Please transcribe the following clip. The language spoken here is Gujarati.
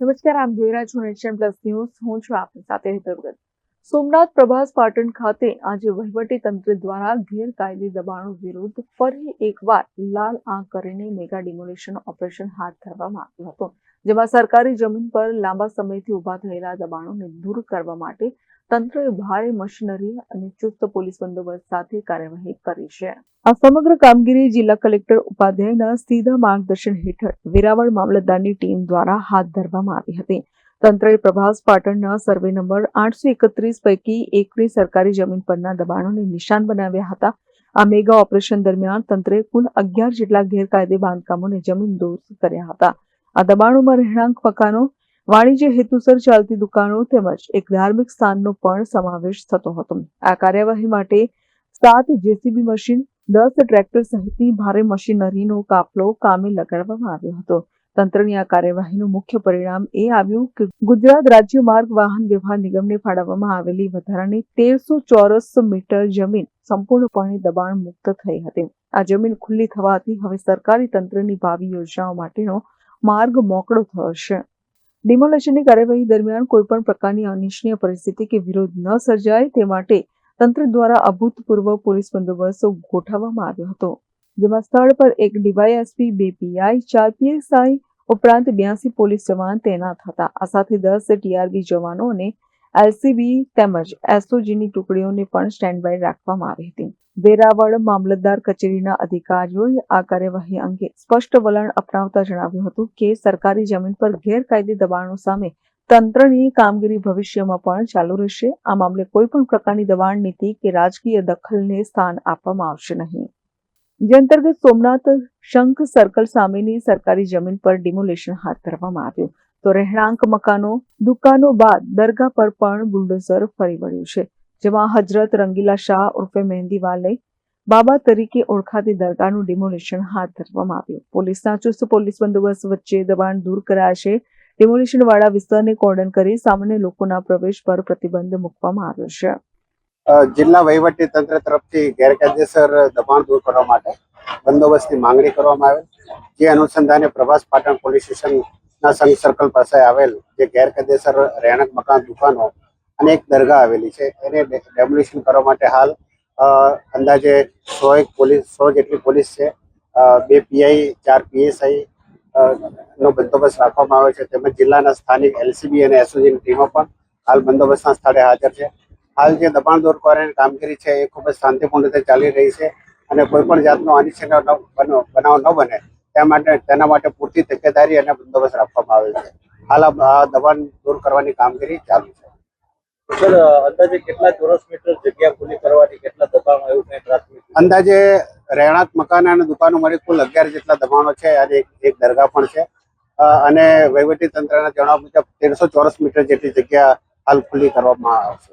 નમસ્કાર આમ જોઈ રહ્યા છો નેશન પ્લસ ન્યૂઝ હું છું આપની સાથે હેતલ ભગત. સોમનાથ પ્રભાસ પાટણ ખાતે આજે વહીવટી દ્વારા ગેરકાયદે દબાણો વિરુદ્ધ ફરી એકવાર લાલ આંખ કરીને મેગા ડિમોલિશન ઓપરેશન હાથ ધરવામાં આવ્યું હતું, જેમાં સરકારી જમીન પર લાંબા સમયથી ઊભા થયેલા દબાણોને દૂર કરવા માટે તંત્રએ ભારે મશીનરી અને ચુસ્ત પોલીસ બંદોબસ્ત સાથે કાર્યવાહી કરી છે. આ સમગ્ર કામગીરી જિલ્લા કલેક્ટર ઉપાધ્યાયના સીધા માર્ગદર્શન હેઠળ વેરાવળ મામલતદારની ટીમ દ્વારા હાથ ધરવામાં આવી હતી. તંત્રએ પ્રભાસ પાટણના સર્વે નંબર આઠસો એકત્રીસ પૈકી એકની સરકારી જમીન પરના દબાણોને નિશાન બનાવ્યા હતા. આ મેગા ઓપરેશન દરમિયાન તંત્રે કુલ અગિયાર જેટલા ગેરકાયદે બાંધકામોને જમીન દોસ્ત કર્યા હતા. આ દબાણોમાં રહેણાંક મકાનો વાણિજ્ય હેતુસર ચાલતી દુકાનો તેમજ એક ધાર્મિક સ્થાનનો પણ સમાવેશ થતો હતો. આ કાર્યવાહી માટે સાત જેસીબી મશીન, દસ ટ્રેક્ટર સહિતની ભારે મશીનરીનો કાફલો કામે લગાડવામાં આવ્યો હતો. તંત્રની આ કાર્યવાહીનું મુખ્ય પરિણામ એ આવ્યું કે ગુજરાત રાજ્ય માર્ગ વાહન વ્યવહાર નિગમને ફાળવવામાં આવેલી વધારાની તેરસો ચોરસ મીટર જમીન સંપૂર્ણપણે દબાણ મુક્ત થઈ હતી. આ જમીન ખુલ્લી થવાથી હવે સરકારી તંત્રની ભાવિ યોજનાઓ માટેનો માર્ગ મોકળો થયો છે. ડિમોલેશનની કાર્યવાહી દરમિયાન કોઈપણ પ્રકારની અનિચ્છનીય પરિસ્થિતિ કે વિરોધ ન સર્જાય તે માટે તંત્ર દ્વારા અભૂતપૂર્વ પોલીસ બંદોબસ્ત ગોઠવવામાં આવ્યો હતો. જેમાં સ્થળ પર એક ડીવાયએસપી, બે પીઆઈ, ચાર પીએસઆઈ, ઉપરાંત બ્યાસી પોલીસ જવાન તૈનાત હતા. આ સાથે દસ ટીઆરબી જવાનો અને એલસીબી તેમજ એસઓજીની ટુકડીઓને પણ સ્ટેન્ડ બાય રાખવામાં આવી હતી. વેરાવળ મામલતદાર કચેરીના અધિકારીઓએ આ કાર્યવાહી અંગે સ્પષ્ટ વલણ અપનાવતા જણાવ્યું હતું કે, સરકારી જમીન પર ગેરકાયદે દબાણો સામે તંત્રની કામગીરી ભવિષ્યમાં પણ ચાલુ રહેશે. આ મામલે કોઈ પણ પ્રકારની દબાણ નીતિ કે રાજકીય દખલને સ્થાન આપવામાં આવશે નહીં. જે અંતર્ગત સોમનાથ શંખ સર્કલ સામેની સરકારી જમીન પર ડિમોલેશન હાથ ધરવામાં આવ્યું. તો રહેણાંક મકાનો, દુકાનો બાદ દરગાહ પર પણ બુલડોઝર ફરી વળ્યું છે. જેમાં હજરત રંગીલા શાહ ઉર્ફે મહેંદી વાલે બાબા તરીકે ઓળખાતી દરગાહનું ડિમોલેશન હાથ ધરવામાં આવ્યું. પોલીસના ચુસ્ત પોલીસ બંદોબસ્ત વચ્ચે દબાણ દૂર કરાયા છે. ડિમોલેશન વાળા વિસ્તારને કોર્ડન કરી સામાન્ય લોકોના પ્રવેશ પર પ્રતિબંધ મૂકવામાં આવ્યો છે. જિલ્લા વહીવટી તંત્ર તરફથી ગેરકાયદેસર દબાણ દૂર કરવા માટે બંદોબસ્તની માંગણી કરવામાં આવેલ, જે અનુસંધાને પ્રભાસ પાટણ પોલીસ સ્ટેશનના સંઘ સર્કલ પાસે આવેલ જે ગેરકાયદેસર રહેણાંક મકાન, દુકાનો અને એક દરગાહ આવેલી છે. એને ડેમોલિશન કરવા માટે હાલ અંદાજે સો એક પોલીસ, સો જેટલી પોલીસ છે. બે પીઆઈ, ચાર પીએસઆઈ નો બંદોબસ્ત રાખવામાં આવ્યો છે. તેમજ જિલ્લાના સ્થાનિક એલસીબી અને એસઓજીની ટીમો પણ હાલ બંદોબસ્તના સ્થળે હાજર છે. હાલ જે દબાણ દૂર કરવાની કામગીરી છે એ ખૂબ જ શાંતિપૂર્ણ રીતે ચાલી રહી છે અને કોઈ પણ જાતનો અનિચ્છનીય બનાવ ન બને તે માટે તેના માટે પૂરતી તકેદારી અને બંદોબસ્ત રાખવામાં આવે છે. હાલ આ દબાણ દૂર કરવાની કામગીરી ચાલુ છે. સર અંદાજે કેટલા ચોરસ મીટર જગ્યા ખુલ્લી કરવાની કેટલા દબાણો એવું કંઈ પ્રાથમિક અંદાજે રહેણાંક મકાન અને દુકાનો મળી કુલ અગિયાર જેટલા દબાણો છે અને એક દરગાહ પણ છે. અને વહીવટી તંત્રના જણાવ્યા મુજબ તેરસો ચોરસ મીટર જેટલી જગ્યા હાલ ખુલ્લી કરવામાં આવશે.